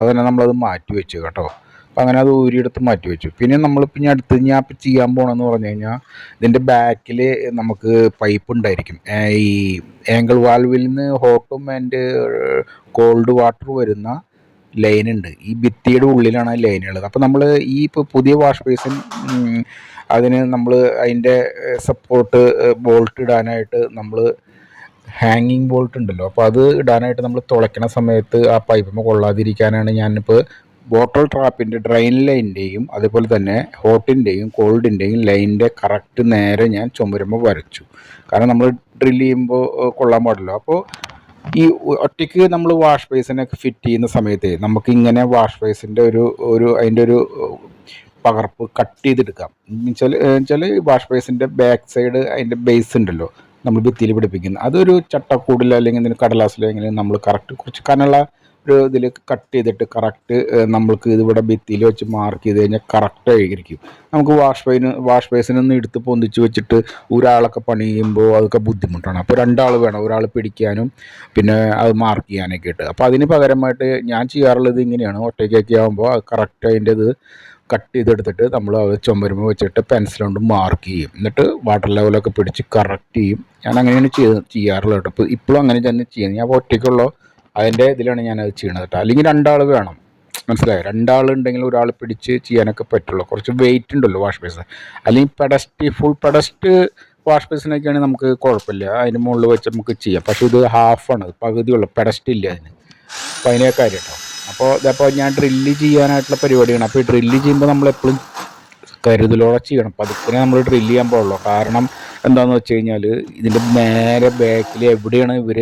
അത് തന്നെ നമ്മളത് മാറ്റി വെച്ചു കേട്ടോ. അപ്പം അങ്ങനെ അത് ഊരിയെടുത്ത് മാറ്റി വെച്ചു. പിന്നെ നമ്മളിപ്പോൾ ഇനി അടുത്ത് ഞാൻ ഇപ്പം ചെയ്യാൻ പോകണമെന്ന് പറഞ്ഞു കഴിഞ്ഞാൽ ഇതിന്റെ ബാക്കിൽ നമുക്ക് പൈപ്പ് ഉണ്ടായിരിക്കും. ഈ ആംഗിൾ വാൽവിൽ നിന്ന് ഹോട്ടും ആൻഡ് കോൾഡ് വാട്ടർ വരുന്ന ലൈൻ ഉണ്ട്. ഈ ഭിത്തിയുടെ ഉള്ളിലാണ് ആ ലൈൻ ഉള്ളത്. അപ്പോൾ നമ്മൾ ഈ ഇപ്പോൾ പുതിയ വാഷ് ബേസിൻ അതിന് നമ്മൾ അതിന്റെ സപ്പോർട്ട് ബോൾട്ട് ഇടാനായിട്ട് നമ്മൾ ഹാങ്ങിങ് ബോൾട്ട് ഉണ്ടല്ലോ. അപ്പോൾ അത് ഇടാനായിട്ട് നമ്മൾ തുളയ്ക്കണ സമയത്ത് ആ പൈപ്പ് കൊള്ളാതിരിക്കാനാണ് ഞാനിപ്പോൾ ബോട്ടിൽ ട്രാപ്പിന്റെ ഡ്രെയിൻ ലൈനിന്റെയും അതുപോലെ തന്നെ ഹോട്ടിന്റെയും കോൾഡിന്റെയും ലൈനിന്റെ കറക്റ്റ് നേരെ ഞാൻ ചുമരുമ്പോൾ വരച്ചു. കാരണം നമ്മൾ ഡ്രിൽ ചെയ്യുമ്പോൾ കൊള്ളാൻ പാടില്ല. അപ്പോൾ ഈ ഒറ്റയ്ക്ക് നമ്മൾ വാഷ് ബേസിനൊക്കെ ഫിറ്റ് ചെയ്യുന്ന സമയത്ത് നമുക്ക് ഇങ്ങനെ വാഷ് ബേസിന്റെ ഒരു ഒരു അതിന്റെ ഒരു പകർപ്പ് കട്ട് ചെയ്തെടുക്കാം. എന്നുവെച്ചാൽ വെച്ചാൽ വാഷ് ബേസിന്റെ ബാക്ക് സൈഡ് അതിന്റെ ബേസ് ഉണ്ടല്ലോ. നമ്മൾ ഭിത്തിയിൽ പിടിപ്പിക്കുന്നത് അതൊരു ചട്ടക്കൂടിലോ അല്ലെങ്കിൽ എന്തെങ്കിലും കടലാസിലോ എങ്കിലും നമ്മൾ കറക്റ്റ് കുറച്ച് കനുള്ള ഒരു ഇതിൽ കട്ട് ചെയ്തിട്ട് കറക്റ്റ് നമ്മൾക്ക് ഇതിവിടെ ഭിത്തിയിൽ വെച്ച് മാർക്ക് ചെയ്ത് കഴിഞ്ഞാൽ കറക്റ്റ് ആയിരിക്കും. നമുക്ക് വാഷ് പെയിന് വാഷ് ബേസിനൊന്ന് എടുത്ത് പൊന്തിച്ച് വെച്ചിട്ട് ഒരാളൊക്കെ പണി ചെയ്യുമ്പോൾ അതൊക്കെ ബുദ്ധിമുട്ടാണ്. അപ്പോൾ രണ്ടാൾ വേണം ഒരാൾ പിടിക്കാനും പിന്നെ അത് മാർക്ക് ചെയ്യാനൊക്കെ ആയിട്ട്. അപ്പോൾ അതിന് പകരമായിട്ട് ഞാൻ ചെയ്യാറുള്ളത് ഇങ്ങനെയാണ്. ഒറ്റയ്ക്കൊക്കെ ആകുമ്പോൾ അത് കറക്റ്റ് അതിന്റെ ഇത് കട്ട് ചെയ്തെടുത്തിട്ട് നമ്മൾ ചുമരുമ്പോൾ വെച്ചിട്ട് പെൻസിൽ കൊണ്ട് മാർക്ക് ചെയ്യും. എന്നിട്ട് വാട്ടർ ലെവലൊക്കെ പിടിച്ച് കറക്റ്റ് ചെയ്യും. ഞാൻ അങ്ങനെയാണ് ചെയ്ത് ചെയ്യാറുള്ളത് കേട്ടോ. ഇപ്പോൾ ഇപ്പോഴും അങ്ങനെ തന്നെ ചെയ്യുന്നത്. ഞാൻ ഒറ്റയ്ക്കുള്ള. അതിന്റെ ഇതിലാണ് ഞാനത് ചെയ്യണത് കേട്ടോ. അല്ലെങ്കിൽ രണ്ടാൾ വേണം. മനസ്സിലായോ? രണ്ടാളുണ്ടെങ്കിൽ ഒരാൾ പിടിച്ച് ചെയ്യാനൊക്കെ പറ്റുള്ളൂ. കുറച്ച് വെയിറ്റ് ഉണ്ടല്ലോ വാഷ് ബേസ് അല്ലെങ്കിൽ പെഡസ്റ്റ് ഫുൾ പെഡസ്റ്റ് വാഷ് ബേസിനൊക്കെയാണെങ്കിൽ നമുക്ക് കുഴപ്പമില്ല. അതിന് മുകളിൽ വെച്ച് നമുക്ക് ചെയ്യാം. പക്ഷേ ഇത് ഹാഫാണ് പകുതിയുള്ള പെഡസ്റ്റ് ഇല്ല അതിന്. അപ്പോൾ അതിനെ കാര്യം കേട്ടോ അപ്പോൾ ഇതപ്പോൾ ഞാൻ ഡ്രില്ല് ചെയ്യാനായിട്ടുള്ള പരിപാടിയാണ്. അപ്പോൾ ഈ ഡ്രില്ല് ചെയ്യുമ്പോൾ നമ്മളെപ്പോഴും കരുതലോടെ ചെയ്യണം. പതുക്കെ നമ്മൾ ഡ്രില്ല് ചെയ്യാൻ പാടുള്ളൂ. കാരണം എന്താണെന്ന് വെച്ച് കഴിഞ്ഞാൽ ഇതിന്റെ നേരെ ബാക്കിൽ എവിടെയാണ് ഇവർ